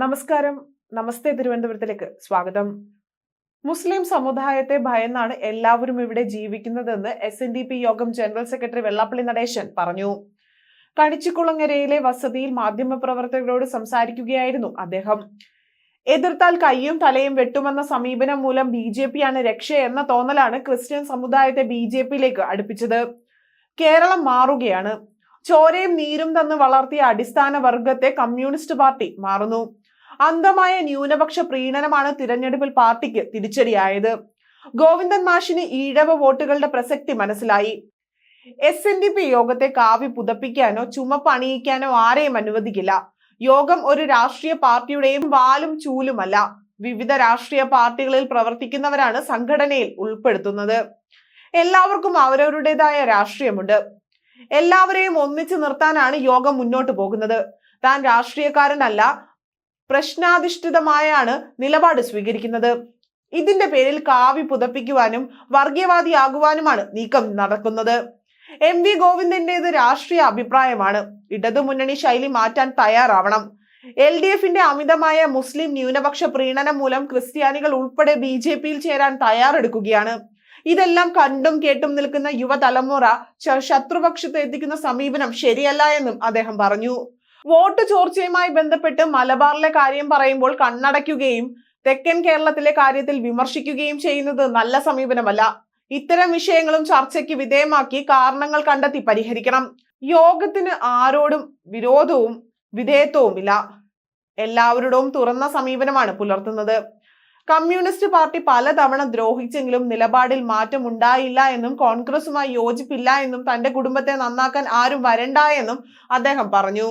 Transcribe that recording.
നമസ്കാരം. നമസ്തേ തിരുവനന്തപുരത്തിലേക്ക്. സ്വാഗതം. മുസ്ലിം സമുദായത്തെ ഭയന്നാണ് എല്ലാവരും ഇവിടെ ജീവിക്കുന്നതെന്ന് എസ് എൻ ഡി പി യോഗം ജനറൽ സെക്രട്ടറി വെള്ളാപ്പള്ളി നടേശൻ പറഞ്ഞു. കണിച്ചിക്കുളങ്ങരയിലെ വസതിയിൽ മാധ്യമപ്രവർത്തകരോട് സംസാരിക്കുകയായിരുന്നു അദ്ദേഹം. എതിർത്താൽ കയ്യും തലയും വെട്ടുമെന്ന സമീപനം മൂലം ബി ജെ പിയാണ് രക്ഷ എന്ന തോന്നലാണ് ക്രിസ്ത്യൻ സമുദായത്തെ ബി ജെ പിയിലേക്ക് അടുപ്പിച്ചത്. കേരളം മാറുകയാണ്. ചോരയും നീരും തന്ന് വളർത്തിയ അടിസ്ഥാന വർഗത്തെ കമ്മ്യൂണിസ്റ്റ് പാർട്ടി മാറുന്നു. അന്ധമായ ന്യൂനപക്ഷ പ്രീണനമാണ് തിരഞ്ഞെടുപ്പിൽ പാർട്ടിക്ക് തിരിച്ചടിയായത്. ഗോവിന്ദൻ മാഷിന് ഈഴവ വോട്ടുകളുടെ പ്രസക്തി മനസ്സിലായി. എസ് എൻ ഡി പി യോഗത്തെ കാവി പുതപ്പിക്കാനോ ചുമപ്പണിയിക്കാനോ ആരെയും അനുവദിക്കില്ല. യോഗം ഒരു രാഷ്ട്രീയ പാർട്ടിയുടെയും വാലും ചൂലുമല്ല. വിവിധ രാഷ്ട്രീയ പാർട്ടികളിൽ പ്രവർത്തിക്കുന്നവരാണ് സംഘടനയിൽ ഉൾപ്പെടുത്തുന്നത്. എല്ലാവർക്കും അവരവരുടേതായ രാഷ്ട്രീയമുണ്ട്. എല്ലാവരെയും ഒന്നിച്ചു നിർത്താനാണ് യോഗം മുന്നോട്ട് പോകുന്നത്. താൻ രാഷ്ട്രീയക്കാരനല്ല പ്രശ്നാധിഷ്ഠിതമായാണ് നിലപാട് സ്വീകരിക്കുന്നത്. ഇതിന്റെ പേരിൽ കാവി പുതപ്പിക്കുവാനും വർഗീയവാദിയാകുവാനുമാണ് നീക്കം നടക്കുന്നത്. എം വി ഗോവിന്ദന്റേത് രാഷ്ട്രീയ അഭിപ്രായമാണ്. ഇടതുമുന്നണി ശൈലി മാറ്റാൻ തയ്യാറാവണം. എൽ ഡി എഫിന്റെ അമിതമായ മുസ്ലിം ന്യൂനപക്ഷ പ്രീണനം മൂലം ക്രിസ്ത്യാനികൾ ഉൾപ്പെടെ ബി ജെ പിയിൽ ചേരാൻ തയ്യാറെടുക്കുകയാണ്. ഇതെല്ലാം കണ്ടും കേട്ടും നിൽക്കുന്ന യുവതലമുറ ശത്രുപക്ഷത്ത് എത്തിക്കുന്ന സമീപനം ശരിയല്ല എന്നും അദ്ദേഹം പറഞ്ഞു. വോട്ട് ചോർച്ചയുമായി ബന്ധപ്പെട്ട് മലബാറിലെ കാര്യം പറയുമ്പോൾ കണ്ണടയ്ക്കുകയും തെക്കൻ കേരളത്തിലെ കാര്യത്തിൽ വിമർശിക്കുകയും ചെയ്യുന്നത് നല്ല സമീപനമല്ല. ഇത്തരം വിഷയങ്ങളും ചർച്ചയ്ക്ക് വിധേയമാക്കി കാരണങ്ങൾ കണ്ടെത്തി പരിഹരിക്കണം. യോഗത്തിന് ആരോടും വിരോധവും വിധേയത്വവുമില്ല. എല്ലാവരോടും തുറന്ന സമീപനമാണ് പുലർത്തുന്നത്. കമ്മ്യൂണിസ്റ്റ് പാർട്ടി പലതവണ ദ്രോഹിച്ചെങ്കിലും നിലപാടിൽ മാറ്റം ഉണ്ടായില്ല എന്നും കോൺഗ്രസുമായി യോജിപ്പില്ല എന്നും തന്റെ കുടുംബത്തെ നന്നാക്കാൻ ആരും വരണ്ട എന്നും അദ്ദേഹം പറഞ്ഞു.